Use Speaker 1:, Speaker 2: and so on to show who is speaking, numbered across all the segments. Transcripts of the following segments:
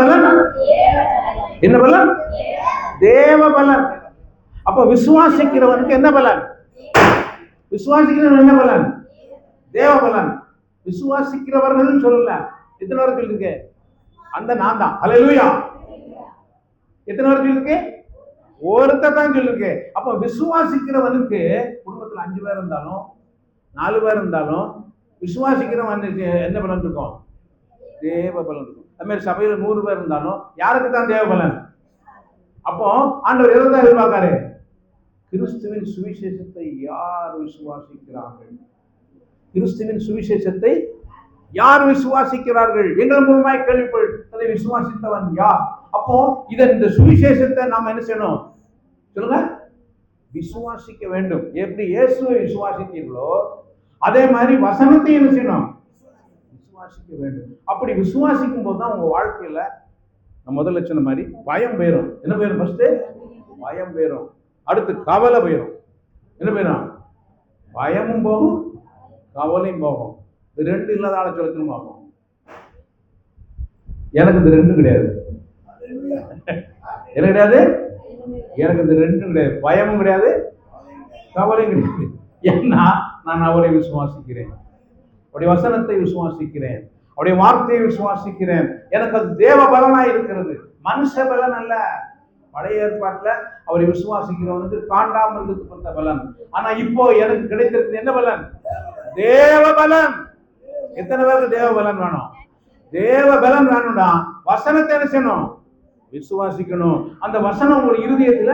Speaker 1: பலன்? என்ன பலன்? தேவ பலன். அப்ப விசுவாசிக்கிறவனுக்கு என்ன பலன்? விசுவாசிக்கிறவன் என்ன பலன்? தேவ பலன். விசுவாசிக்கிறவர்கள் சொல்லல. எத்தனை வரை இருக்கு அந்த நான் தான். அல்லேலூயா எத்தனை வரை இருக்கு ஒருத்தர் தான் சொல்லிருக்கு அப்ப விசுவாசிக்கிறவனுக்கு குடும்பத்துல அஞ்சு பேர் இருந்தாலும் நாலு பேர் இருந்தாலும் விசுவாசிக்கிறவனுக்கு என்ன பலன் இருக்கும்? தேவ பலன் இருக்கும். அது மாதிரி சபையில நூறு பேர் இருந்தாலும் யாருக்கு தான் தேவபலன் அப்போ ஆண்டவர் எதை எதிர்பார்க்காரு கிறிஸ்துவின் சுவிசேஷத்தை யார் விசுவாசிக்கிறார்கள்? கிறிஸ்துவின் சுவிசேஷத்தை யார் விசுவாசிக்கிறார்கள்? எங்கள் மூலமாய் கேள்விப்பட்டதை விசுவாசித்தவன் யார்? அப்போ இதன் இந்த சுவிசேஷத்தை நாம் என்ன செய்யணும்? சொல்லுங்க. விசுவாசிக்க வேண்டும். எப்படி இயேசுவை விசுவாசித்தீர்களோ அதே மாதிரி வசனத்தை என்ன செய்யணும்? விசுவாசிக்க வேண்டும். அப்படி விசுவாசிக்கும் போது தான் உங்கள் வாழ்க்கையில நான் முதல்ல சொன்ன மாதிரி பயம் போயிடும் என்ன போயிடும் ஃபஸ்ட்டு பயம் போயிடும் அடுத்து கவலை போயிடும் என்ன போயிடும் பயமும் போகும் கவலையும் போகும். இது ரெண்டு இல்லாத ஆளை சொல்லணும் பார்ப்போம் எனக்கு இது ரெண்டும் கிடையாது. என்ன கிடையாது? எனக்கு இது ரெண்டும் கிடையாது. பயமும் கிடையாது கவலையும் கிடையாது. ஏன்னா நான் அவரை விசுவாசிக்கிறேன். அவருடைய வசனத்தை விசுவாசிக்கிறேன். அவருடைய வார்த்தையை விசுவாசிக்கிறேன். எனக்கு அது தேவ பலனா இருக்கிறது. மனுஷ பலன் அல்ல. பழைய ஏற்பாட்டில் அவரை விசுவாசிக்கிறவனுக்கு காண்டாமல் இருக்கப்பட்ட பலன். ஆனா இப்போ எனக்கு கிடைத்திருக்கு என்ன பலன்? தேவ பலன் எத்தனை பேருக்கு தேவ பலன் வேணும்? தேவ பலன் வேணும்டா. வசனத்தை என்ன செய்யணும்? விசுவாசிக்கணும். அந்த வசனம் உங்கள் இருதயத்துல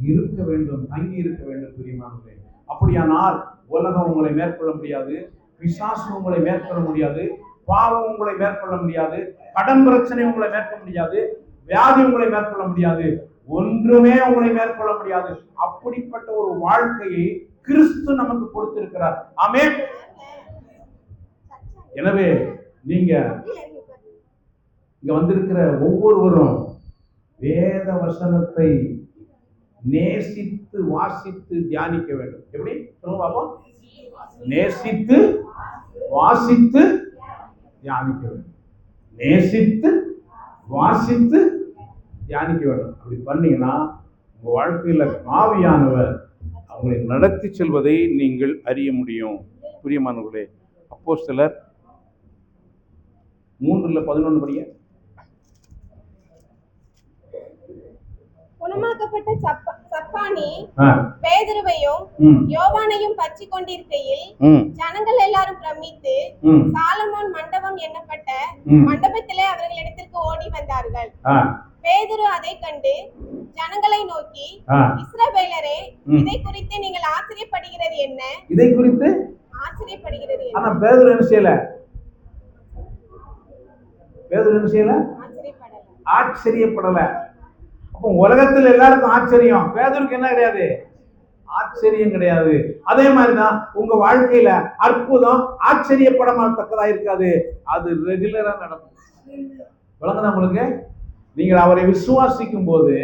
Speaker 1: இருக்க வேண்டும் தங்கி இருக்க வேண்டும் பிரியமானவர்களே. அப்படியானால் உலகம் உங்களை மேற்கொள்ள முடியாது. பிசாசு உங்களை மேற்கொள்ள முடியாது பாவம் உங்களை மேற்கொள்ள முடியாது கடன் பிரச்சனை உங்களை மேற்கொள்ள முடியாது வியாதி உங்களை மேற்கொள்ள முடியாது ஒன்றுமே உங்களை மேற்கொள்ள முடியாது. அப்படிப்பட்ட ஒரு வாழ்க்கையை கிறிஸ்து நமக்கு கொடுத்திருக்கிறார். ஆமே எனவே நீங்க இங்க வந்திருக்கிற ஒவ்வொருவரும் வேத வசனத்தை நேசித்து வாசித்து தியானிக்க வேண்டும். எப்படி? சொல்லுங்க பாப்போம். நேசித்து வாசித்து தியானிக்க வேண்டும். நேசித்து வாசித்து தியானிக்க வேண்டும். அப்படி பண்ணீங்கன்னா உங்கள் வாழ்க்கையில் ஆவியானவர் அவங்களை நடத்தி செல்வதை நீங்கள் அறிய முடியும். புரியமானவர்களே? அப்போ சிலர் மூன்றில் பதினொன்று படிங்க.
Speaker 2: குணமாக்கப்பட்ட சப்ப- சப்பானி பேதுருவையும் யோவானையும் பற்றி கொண்டிருக்கையில் ஜனங்கள் எல்லாரும் பிரமித்து சாலமோன் மண்டபம் எண்ணப்பட்ட. மண்டபத்திலே அவர்களிடத்திற்கு ஓடி வந்தார்கள். பேதுரு அதை கண்டு ஜனங்களை நோக்கி. இஸ்ரவேலரே. இதை குறித்து நீங்கள் ஆச்சரியப்படுகிறது என்ன?
Speaker 1: இதை குறித்து?
Speaker 2: ஆச்சரியப்படுகிறது
Speaker 1: ஆனா பேதுரு என்ன செய்யல? பேதுரு என்ன செய்யல?
Speaker 2: ஆச்சரியப்படல.
Speaker 1: ஆச்சரியப்படல. அப்போ உலகத்தில் எல்லாருக்கும் ஆச்சரியம். பேதருக்கு என்ன கிடையாது? ஆச்சரியம் கிடையாது. அதே மாதிரிதான் உங்க வாழ்க்கையில அற்புதம் ஆச்சரியப்படமாகத்தக்கதா இருக்காது. அது ரெகுலரா நடக்கும். விளங்குதா உங்களுக்கு? நீங்கள் அவரை விசுவாசிக்கும் போது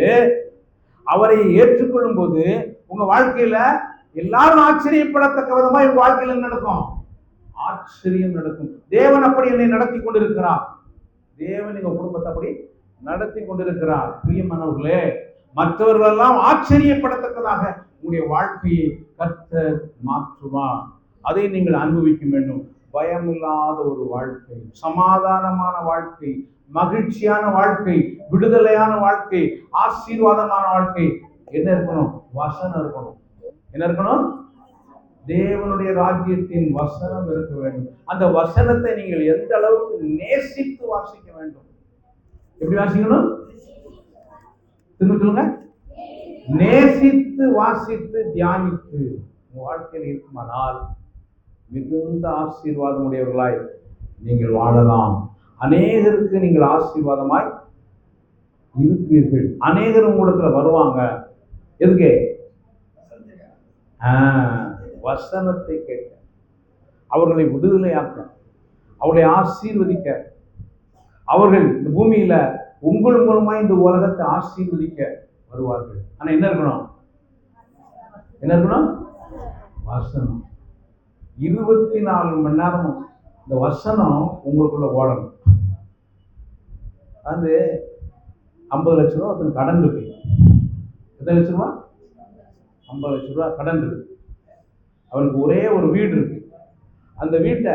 Speaker 1: அவரை ஏற்றுக்கொள்ளும் போது உங்க வாழ்க்கையில எல்லாரும் ஆச்சரியப்படத்தக்க விதமா உங்க வாழ்க்கையில நடக்கும்? ஆச்சரியம் நடக்கும். தேவன் அப்படி என்னை நடத்தி கொண்டிருக்கிறார். தேவன் எங்க குடும்பத்தை அப்படி நடத்தி கொண்டிருக்கிறார் பிரியமானவர்களே மற்றவர்கள் எல்லாம் ஆச்சரியப்படத்தக்கதாக உங்களுடைய வாழ்க்கையை கத்த மாற்றுவார். அதை நீங்கள் அனுபவிக்க வேண்டும். பயமில்லாத ஒரு வாழ்க்கை சமாதானமான வாழ்க்கை மகிழ்ச்சியான வாழ்க்கை விடுதலையான வாழ்க்கை ஆசீர்வாதமான வாழ்க்கை. என்ன இருக்கணும்? வசனம் இருக்கணும். என்ன இருக்கணும்? தேவனுடைய ராஜ்யத்தின் வசனம் இருக்க வேண்டும். அந்த வசனத்தை நீங்கள் எந்த அளவுக்கு நேசித்து வாசிக்க வேண்டும்? எப்படி வாசிக்கணும்? திரும்ப சொல்லுங்க. நேசித்து வாசித்து தியானித்து உங்க வாழ்க்கையில் இருக்குமானால் மிகுந்த ஆசீர்வாதம் உடையவர்களாய் நீங்கள் வாழலாம். அநேகருக்கு நீங்கள் ஆசீர்வாதமாய் இருப்பீர்கள். அநேகர் உங்களிடத்துல வருவாங்க. எதுக்கு? வசனத்தை கேட்க. அவர்களை விடுதலையாக்க. அவர்களை ஆசீர்வதிக்க. அவர்கள் இந்த பூமியில உங்கள் மூலமா இந்த உலகத்தை ஆசீர்வதிக்க வருவார்கள். ஆனா என்ன இருக்கணும்? என்ன இருக்கணும்? வசனம். இருபத்தி நாலு மணி நேரமும் இந்த வசனம் உங்களுக்குள்ள ஓடணும். அது ஐம்பது லட்ச ரூபா ஒருத்தன் கடன் இருக்கு. எத்தனை லட்ச ரூபா? ஐம்பது லட்ச ரூபா கடன் இருக்கு. அவனுக்கு ஒரே ஒரு வீடு இருக்கு. அந்த வீட்டை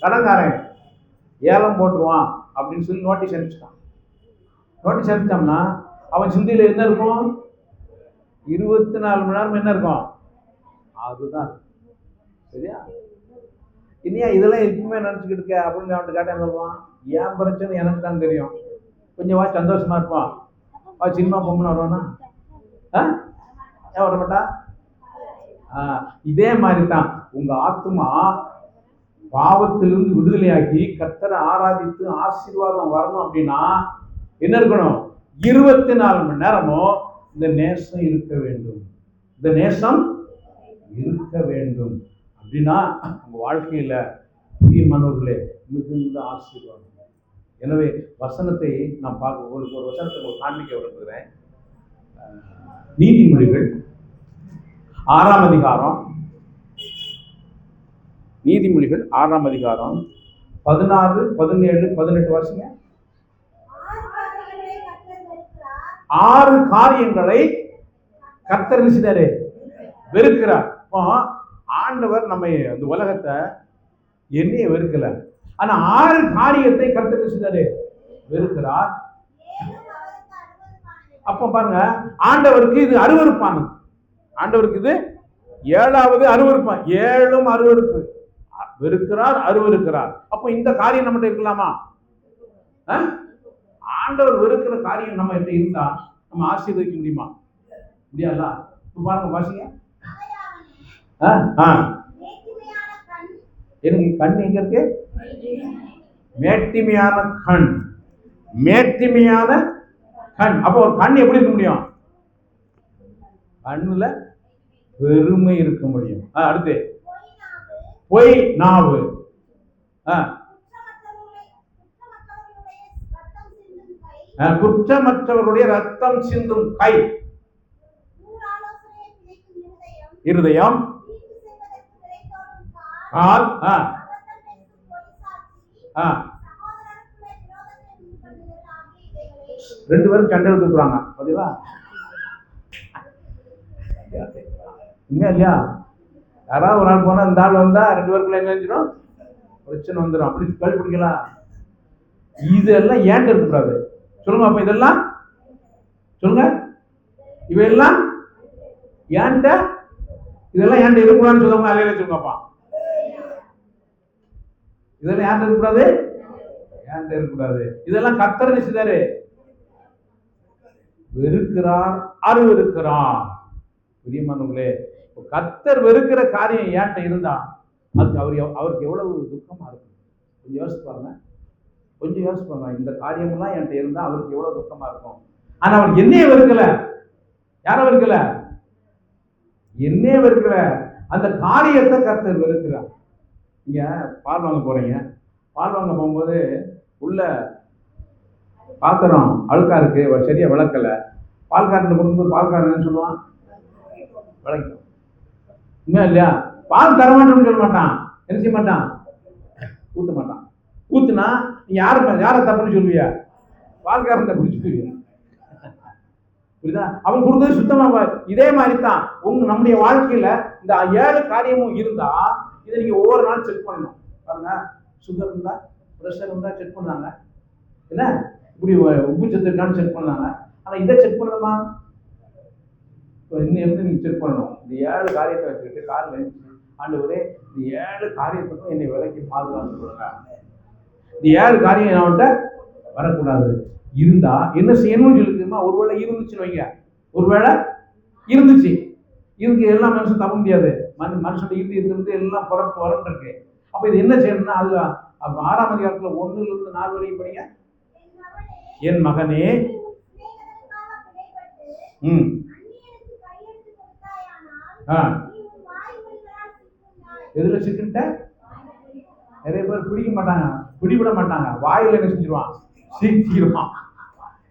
Speaker 1: கடன்காரன் ஏலம் போட்டுருவான் அப்படின்னு சொல்லி நோட்டீஸ் அனுப்பிச்சிட்டான். நோட்டீஸ் அனுப்பிச்சோம்னா அவன் சிந்தையில் என்ன இருக்கும்? இருபத்தி நாலு மணி நேரம் என்ன இருக்கும்? அதுதான் சரியா? இனியா இதெல்லாம் எப்பவுமே நினச்சிக்கிட்டு இருக்க அப்படின்னு அவன்கிட்ட கேட்டேன் சொல்லுவான்? ஏன் பிரச்சனை? எனக்கு தான் தெரியும். கொஞ்சம் வா சந்தோஷமா இருப்பான் வா சினிமா பொம்முன்னு வருவானா? ஆ? ஏன் வர மாட்டா? ஆ, இதே மாதிரி தான் உங்கள் ஆத்மா பாவத்திலிருந்து விடுதலையாக்கி கத்தரை ஆராதித்து ஆசீர்வாதம் வரணும் அப்படின்னா என்ன இருக்கணும்? இருபத்தி நாலு மணி நேரமும் இந்த நேசம் இருக்க வேண்டும். இந்த நேசம் இருக்க வேண்டும். அப்படின்னா உங்க வாழ்க்கையில பிரியமானவர்களே மிகுந்த ஆசீர்வாதம். எனவே வசனத்தை நான் பார்க்க உங்களுக்கு ஒரு வசனத்தை ஒரு காண்பிக்க விரும்புகிறேன். நீதிமொழிகள் ஆறாம் அதிகாரம் நீதிமொழிகள் ஆறாம் அதிகாரம். பதினாறு பதினேழு பதினெட்டு வருஷங்க ஆறு காரியங்களை கர்த்தர் என்ன வெறுக்கிறார். அப்போ ஆண்டவர் நம்ம அந்த உலகத்தை என்னைய வெறுக்கல. ஆனா ஆறு காரியத்தை கர்த்தர் என்ன வெறுக்கிறார். அப்போ பாருங்க ஆண்டவருக்கு இது அருவறுப்பானது ஆண்டவருக்கு இது ஏழாவது அருவருப்பான் ஏழும் அருவருப்பு. வெறுக்கிறார் அருவருக்கிறார். அப்போ இந்த காரியம் நம்மகிட்ட இருக்கலாமா? ஆ? ஆண்டவர் வெறுக்கிற காரியம் நம்ம கிட்ட இருந்தா நம்ம ஆசீர்வதிக்க முடியுமா? முடியாதா? இப்ப பாருங்க வாசிங்க. ஆ ஆ. எனக்கு கண் எங்க இருக்கு? மேட்டிமையான கண். மேட்டிமையான கண். அப்போ ஒரு கண் எப்படி இருக்க முடியும்? கண்ணுல பெருமை இருக்க முடியும். ஆ, அடுத்து. பொய் நாவு. ஆ, ஆ, குற்றமற்றவர்களுடைய ரத்தம் சிந்தும் கை. இருதயம். கால். ஆ, ஆ. ரெண்டு பேரும் சண்டை எடுத்துக்கிறாங்க பதிவா உண்மையா இல்லையா? யாராவது ஒரு ஆள் போனால் இந்த ஆள் வந்தா ரெண்டு பேருக்குள்ள என்ன செஞ்சிடும் பிரச்சனை வந்துடும் அப்படி ஸ்பெல் பிடிக்கலாம் இதெல்லாம் ஏன்ட்ட இருக்கக்கூடாது? சொல்லுங்க அப்போ இதெல்லாம். சொல்லுங்க. இவையெல்லாம் ஏன்ட்ட? இதெல்லாம் ஏன்ட்ட இருக்கக்கூடாதுன்னு சொல்லுவாங்க அலையில சொல்லுங்கப்பா இதெல்லாம் ஏன்ட்ட இருக்கக்கூடாது? ஏன்ட்ட இருக்கக்கூடாது. இதெல்லாம் கத்தர் நினைச்சுதாரு வெறுக்கிறார் அருவருக்கிறார். பிரியமானவர்களே கத்தர் வெறுக்கிற காரியம் ஏன்ட்ட இருந்தா அதுக்கு அவர் அவருக்கு எவ்வளவு துக்கமா இருக்கும்? கொஞ்சம் யோசிச்சு பாருங்க. கொஞ்சம் யோசிச்சு பாருங்க. இந்த காரியமெல்லாம் என்கிட்ட இருந்தா அவருக்கு எவ்வளவு துக்கமா இருக்கும்? ஆனா அவர் என்னைய வெறுக்கல. யாரும் வெறுக்கல? என்னைய வெறுக்கல. அந்த காரியத்தை கர்த்தர் வெறுக்கிறார். நீங்க பால் வாங்க போறீங்க. பால் வாங்க போகும்போது உள்ள பாத்திரம் அழுக்கா இருக்கு. சரியா விளக்கல. பால்காரன் கொடுக்கும்போது பால்காரன் சொல்லுவான்? விளக்கும் உண்மையா இல்லையா? பால் தரமாட்டோம்னு சொல்ல மாட்டான். என்ன செய்ய மாட்டான்? ஊத்த மாட்டான். ஊத்துனா நீ யாரை யாரை தப்புன்னு சொல்லுவியா? பால்காரன் தப்புன்னு சொல்லுவியா புரியுதா? அவன் கொடுத்தது சுத்தமா இதே மாதிரி தான் உங்க நம்முடைய வாழ்க்கையில இந்த ஏழு காரியமும் இருந்தா இதை நீங்க ஒவ்வொரு நாளும் செக் பண்ணணும். பாருங்க. சுகர் இருந்தா ப்ரெஷர் இருந்தா செக் பண்ணாங்க என்ன? இப்படி உப்பு சத்து இருக்கான்னு செக் பண்ணாங்க ஆனா இதை செக் பண்ணணுமா? இப்போ இன்னும் எப்படி நீங்க செக் பண்ணணும். இந்த ஏழு காரியத்தை வச்சுக்கிட்டு காரில் எழுந்துச்சு. ஆண்டவரே இந்த ஏழு காரியத்துக்கும் என்னை விலைக்கு பாதுகாத்து கொடுங்க இந்த ஏழு காரியம் அவன்கிட்ட வரக்கூடாது. இருந்தா என்ன செய்யணும்னு சொல்லி தெரியுமா? ஒருவேளை இருந்துச்சுன்னு வைங்க. ஒருவேளை இருந்துச்சு. இதுக்கு எல்லாம் மனுஷன் தப்ப முடியாது. மனு மனுஷன் இறுதி இருந்து எல்லாம் புறப்பட்டு வரட்டு இருக்கு. அப்ப இது என்ன செய்யணும்னா அது அப்ப ஆறாம் அதிகாரத்துல ஒண்ணுல இருந்து நாலு வரைக்கும் படிங்க. என் மகனே. ம். எதுல சிக்கிட்ட நிறைய பேர் பிடிக்க மாட்டாங்க. பிடிபட மாட்டாங்க. வாயில என்ன செஞ்சிருவான்? சிக்கிடுவான்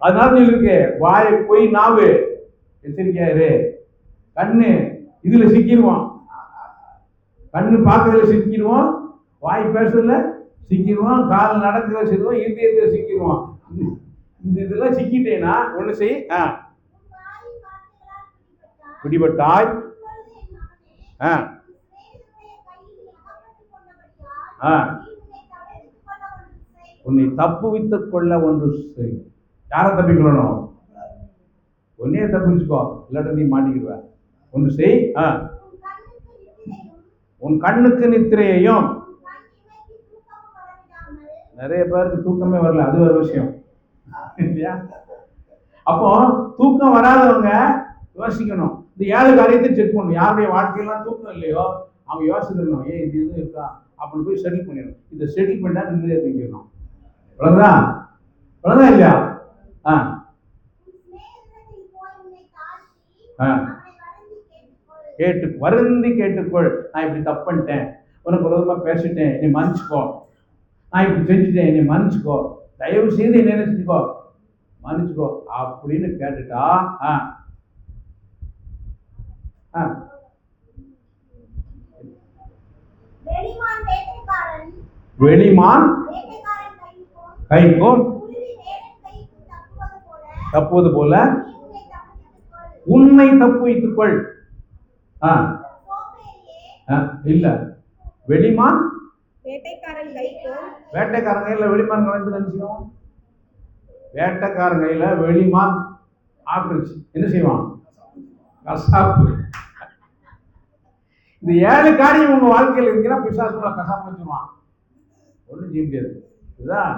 Speaker 1: அதனால நீ இருக்கு. வாய் போய் நாவு. எச்சரிக்கையாரு கண்ணு இதுல சிக்கிடுவான் கண்ணு பார்க்கறதுல சிக்கிடுவோம் வாய் பேசுறதுல சிக்கிடுவான் கால் நடக்கிறதுல சிக்கிடுவான் இருதயத்தில் சிக்கிடுவான் இந்த- இந்த இதெல்லாம் சிக்கிட்டேன்னா ஒன்று செய். ஆ. பிடிபட்டாய் ஆ. ஆ. உன்னை தப்புவித்துக் கொள்ள ஒன்று செய். யாரை தப்பிக்கொள்ளணும் ஒன்னே தப்பிச்சுக்கோ இல்லாட்ட நீ மாட்டிக்கிடுவ. ஒன்று செய். ஆ. உன் கண்ணுக்கு நித்திரையையும் நிறைய பேருக்கு தூக்கமே வரல. அது ஒரு விஷயம். இல்லையா? அப்போ தூக்கம் வராதவங்க யோசிக்கணும். இந்த ஏழு காரியத்தையும் செக் பண்ணணும். யாருடைய வாழ்க்கையெல்லாம் தூக்கம் இல்லையோ அவங்க யோசிக்கணும் ஏன் இது இது இருக்கா? அப்படின்னு போய் செட்டில் பண்ணிடணும். இதை செட்டில் பண்ணா நிம்மதியாக தூக்கிடணும் அவ்வளோதா அவ்வளோதா இல்லையா? ஆ. ஆ. கேட்டு வருந்தி கேட்டுக்கொள். நான் இப்படி தப்பு பண்ணிட்டேன். உனக்கு விரோதமாக பேசிட்டேன். நீ மன்னிச்சுக்கோ. நான் இப்படி செஞ்சுட்டேன். நீ மன்னிச்சுக்கோ. தயவு செய்து என்ன செஞ்சுக்கோ? மன்னிச்சுக்கோ. அப்படின்னு கேட்டுட்டா ஆ. ஆ.
Speaker 3: வெளிமான் வேட்டைக்காரன்.
Speaker 1: வெளிமான்
Speaker 3: வேட்டைக்காரன் கைக்கும் தப்புவது போல. உன்னை.
Speaker 1: உன்னை தப்பு வைத்துக்கொள் ஆ இல்ல. வெளிமான்
Speaker 2: வேட்டைக்காரன்
Speaker 1: கையில வெளிமான் கலைஞ்சு நினைச்சிக்கும் வேட்டைக்காரன் கையில வெளிமான் ஆட்டுருச்சு என்ன செய்வான்? கசாப்பு இந்த ஏழு காரியம் உங்க வாழ்க்கையில் இருக்கிறா பிசாசுல கசாப்பு வச்சுருவான். ஒன்றும் செய்ய முடியாது. இதுதான்.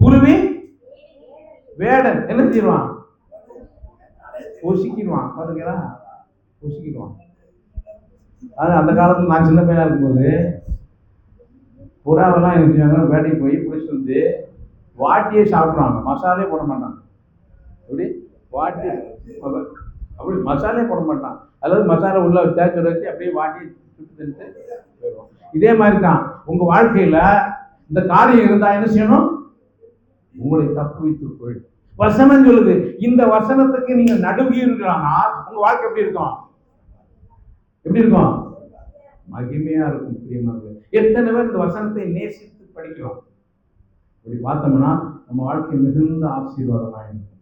Speaker 1: குருவி வேடன் என்ன செய்வான்? ஒசிக்கிடுவான் பாருங்களா ஒசிக்கிடுவான் அது அந்த காலத்தில் நான் சின்ன பையனாக இருக்கும்போது புறாவெல்லாம் என்ன செய்வாங்க வேட்டைக்கு போய் பிடிச்சிட்டு வந்து வாட்டியே சாப்பிடுவாங்க மசாலே போட மாட்டாங்க. எப்படி? வாட்டி. அப்படி மசாலே போட மாட்டான். அதாவது மசாலா உள்ள தேய்ச்சி வச்சு அப்படியே வாட்டி சுட்டு தின்ட்டு போயிடுவோம் இதே மாதிரி தான் உங்கள் வாழ்க்கையில் இந்த காரியம் இருந்தால் என்ன செய்யணும்? உங்களை தப்பு வைத்து கொள். வசனம் சொல்லுது. இந்த வசனத்துக்கு நீங்க நடுவீர்களானா உங்க வாழ்க்கை எப்படி இருக்கும்? எப்படி இருக்கும்? மகிமையா இருக்கும் பிரியமாக எத்தனை பேர் இந்த வசனத்தை நேசித்து படிக்கிறோம்? இப்படி பார்த்தோம்னா நம்ம வாழ்க்கை மிகுந்த ஆசீர்வாதமாக இருக்கும்.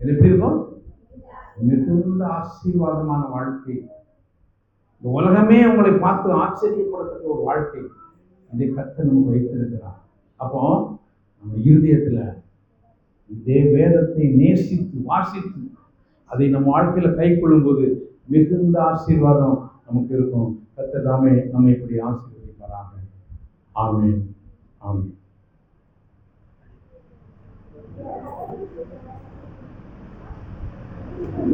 Speaker 1: இது எப்படி இருக்கும்? மிகுந்த ஆசீர்வாதமான வாழ்க்கை. இந்த உலகமே உங்களை பார்த்து ஆச்சரியப்படுத்துகிற ஒரு வாழ்க்கை. இதை கத்த நமக்கு வைத்திருக்கிறார். அப்போ நம்ம இருதயத்தில் இதே வேதத்தை நேசித்து வாசித்து அதை நம்ம வாழ்க்கையில் கை கொள்ளும்போது மிகுந்த ஆசீர்வாதம் நமக்கு இருக்கும். கத்த தாமே நம்ம இப்படி ஆசீர்வதிப்பாராக. ஆமென். ஆமென்.